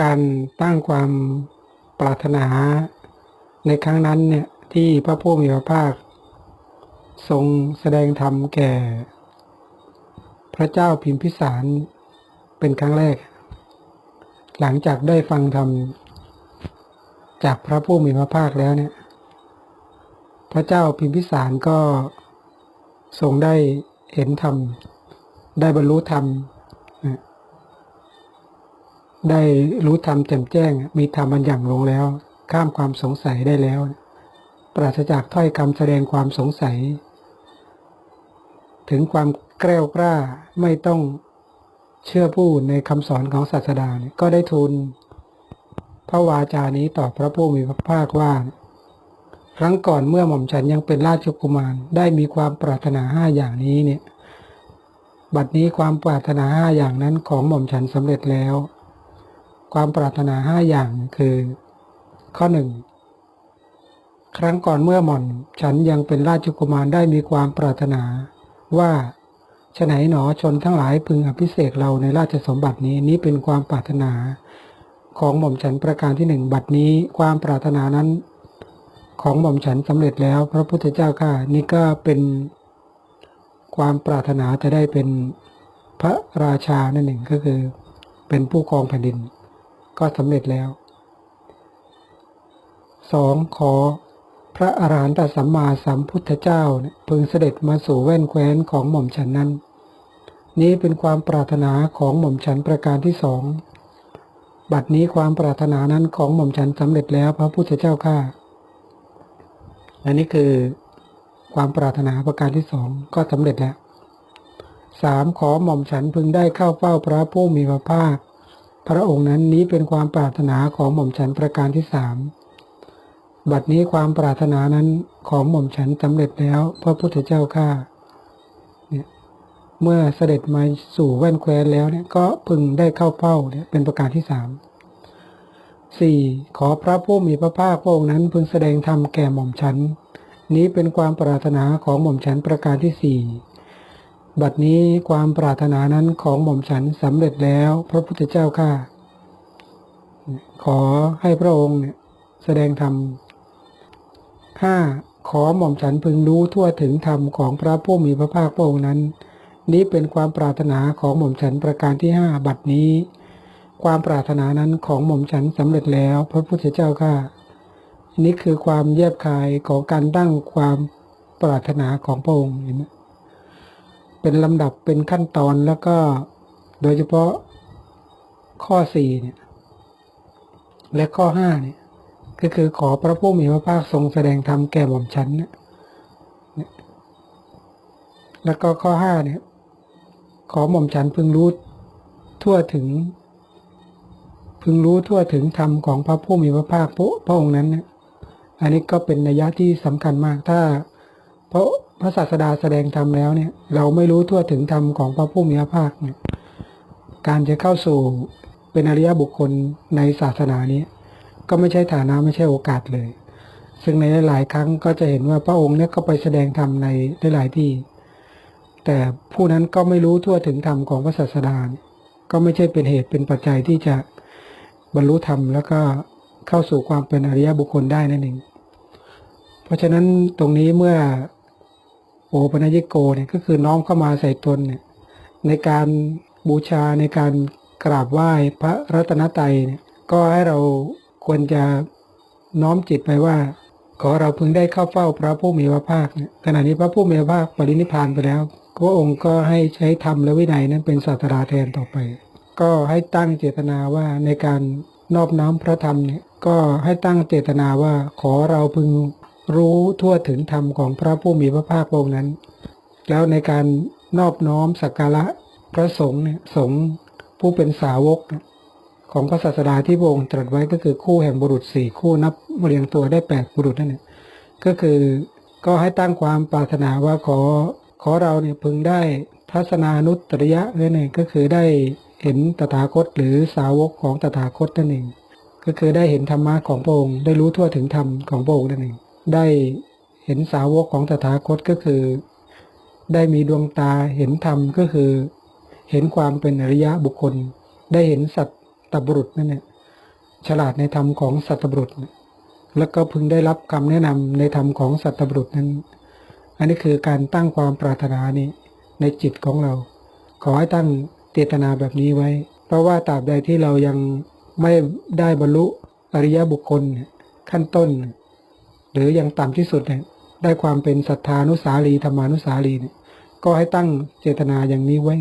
การตั้งความปรารถนาในครั้งนั้นเนี่ยที่พระผู้มีพระภาค ทรงแสดงธรรมแก่ พระเจ้าพิมพิสารเป็นครั้งแรก หลังจากได้ฟังธรรมจากพระผู้มีพระภาคแล้วเนี่ย พระเจ้าพิมพิสารก็ทรงได้เห็นธรรม ได้บรรลุธรรม ได้รู้ธรรมแจ่มแจ้ง มีธรรมบัญญัติลงแล้ว ข้ามความสงสัยได้แล้ว ปราศจากถ้อยคำแสดงความสงสัย ถึงความแกล้วกล้าไม่ต้องเชื่อผู้ในคำสอนของศาสดาเนี่ยก็ได้ทูลพระวาจานี้ต่อพระผู้มีพระภาคว่า ครั้งก่อนเมื่อหม่อมฉันยังเป็นราชกุมารได้มีความปรารถนาห้าอย่างนี้เนี่ย บัดนี้ความปรารถนาห้าอย่างนั้นของหม่อมฉันสำเร็จแล้ว ความปรารถนาห้าอย่างคือ ข้อหนึ่งครั้งก่อนเมื่อหม่อมฉันยังเป็นราชกุมารได้มีความปรารถนาว่าฉไหนหนอชนทั้งหลายพึงอภิเษกเราในราชสมบัตินี้นี้เป็นความปรารถนาของหม่อมฉันประการที่หนึ่งบัดนี้ความปรารถนานั้น ของหม่อมฉันสำเร็จแล้ว พระพุทธเจ้าข้านี่ก็เป็นความปรารถนาจะได้เป็นพระราชานั่นเองก็คือ เป็นผู้ครองแผ่นดิน ก็สำเร็จแล้วสองขอพระอรหันตสัมมาสัมพุทธเจ้าเนี่ยพึงเสด็จมาสู่แว่นแคว้นของหม่อมฉันนั้น นี้เป็นความปรารถนาของหม่อมฉันประการที่สองบัดนี้ความปรารถนานั้นของหม่อมฉันสำเร็จแล้วพระพุทธเจ้าข้าอันนี้คือความปรารถนาประการที่สองก็สำเร็จแล้วสามขอหม่อมฉันพึงได้เข้าเฝ้าพระผู้มีพระภาค พระองค์นั้นนี้เป็นความปรารถนาของหม่อมฉันประการที่สามบัดนี้ความปรารถนานั้นของหม่อมฉันสำเร็จแล้วพระพุทธเจ้าข้าเนี่ยเมื่อเสด็จมาสู่แว่นแควนแล้วเนี่ยก็พึงได้เข้าเฝ้าเนี่ยเป็นประการที่สามสี่ขอพระผู้มีพระภาคพระองค์นั้นพึงแสดงธรรมแก่หม่อมฉัน นี้เป็นความปรารถนาของหม่อมฉันประการที่สี่ บัดนี้ความปรารถนานั้นของหม่อมฉันสำเร็จแล้ว พระพุทธเจ้าข้าขอให้พระองค์เนี่ยแสดงธรรมห้าขอหม่อมฉันพึงรู้ทั่วถึงธรรมของพระผู้มีพระภาคพระองค์นั้น นี้เป็นความปรารถนาของหม่อมฉันประการที่ห้าบัดนี้ ความปรารถนานั้นของหม่อมฉันสำเร็จแล้ว พระพุทธเจ้าข้านี่คือความแยบคายของการตั้งความปรารถนาของพระองค์เห็นไหม เป็นลำดับเป็นขั้นตอนแล้วก็โดยเฉพาะข้อสี่เนี่ย และข้อห้าเนี่ย ก็คือขอพระผู้มีพระภาคทรงแสดงธรรมแก่หม่อมฉันเนี่ยแล้วก็ข้อห้าเนี่ย ขอหม่อมฉันพึงรู้ทั่วถึง พึงรู้ทั่วถึงธรรมของพระผู้มีพระภาคพระองค์นั้นเนี่ยอันนี้ก็เป็นนัยยะที่สำคัญมากถ้าเพราะ พระศาสดาแสดงธรรมแล้วเนี่ยเราไม่รู้ทั่วถึงธรรมของพระผู้มีพระภาคเนี่ยการจะเข้าสู่เป็นอริยบุคคลในศาสนานี้ ก็ไม่ใช่ฐานะไม่ใช่โอกาสเลย ซึ่งในหลาย ๆ ครั้งก็จะเห็นว่าพระองค์เนี่ยก็ไปแสดงธรรมในหลายที่ แต่ผู้นั้นก็ไม่รู้ทั่วถึงธรรมของพระศาสดาก็ไม่ใช่เป็นเหตุเป็นปัจจัยที่จะบรรลุธรรมแล้วก็เข้าสู่ความเป็นอริยบุคคลได้นั่นเองเพราะฉะนั้นตรงนี้เมื่อ โอปัญญิโกเนี่ยก็คือน้อมเข้ามาใส่ตนเนี่ยในการบูชาในการกราบไหว้พระรัตนตรัยเนี่ยก็ให้เราควรจะน้อมจิตไปว่า ขอเราพึงได้เข้าเฝ้าพระผู้มีพระภาคเนี่ยขณะนี้พระผู้มีพระภาคปรินิพพานไปแล้วพระองค์ก็ให้ใช้ธรรมและวินัยนั้นเป็นศาสตราแทนต่อไป ก็ให้ตั้งเจตนาว่าในการนอบน้อมพระธรรมเนี่ยก็ให้ตั้งเจตนาว่าขอเราพึง รู้ทั่วถึงธรรมของพระผู้มีพระภาคองค์นั้น แล้วในการนอบน้อมสักการะพระสงฆ์เนี่ยสงฆ์ผู้เป็นสาวก ของพระศาสดาที่พระองค์ตรัสไว้ก็คือคู่แห่งบุรุษสี่คู่นับเรียงตัวได้แปดบุรุษนั่นเองก็คือก็ให้ตั้งความปรารถนาว่าขอขอเราเนี่ยพึงได้ทัศนานุตตริยะนั่นเองก็คือได้เห็นตถาคตหรือสาวกของตถาคตนั่นเองก็คือได้เห็นธรรมะของพระองค์ได้รู้ทั่วถึงธรรมของพระองค์นั่นเอง ได้เห็นสาวกของตถาคตก็คือ ได้มีดวงตาเห็นธรรมก็คือ เห็นความเป็นอริยะบุคคล ได้เห็นสัตตบุรุษนั่นเนี่ยฉลาดในธรรมของสัตบุรุษ แล้วก็พึงได้รับคำแนะนำในธรรมของสัตบุรุษนั้น อันนี้คือการตั้งความปรารถนานี้ในจิตของเรา ขอให้ตั้งเจตนาแบบนี้ไว้ เพราะว่าตราบใดที่เรายังไม่ได้บรรลุอริยบุคคลขั้นต้น รือยังต่ำที่สุดเนี่ยได้ความเป็นศรัทธานุสาลีธรรมานุสาลีเนี่ยก็ให้ตั้งเจตนาอย่างนี้ไว้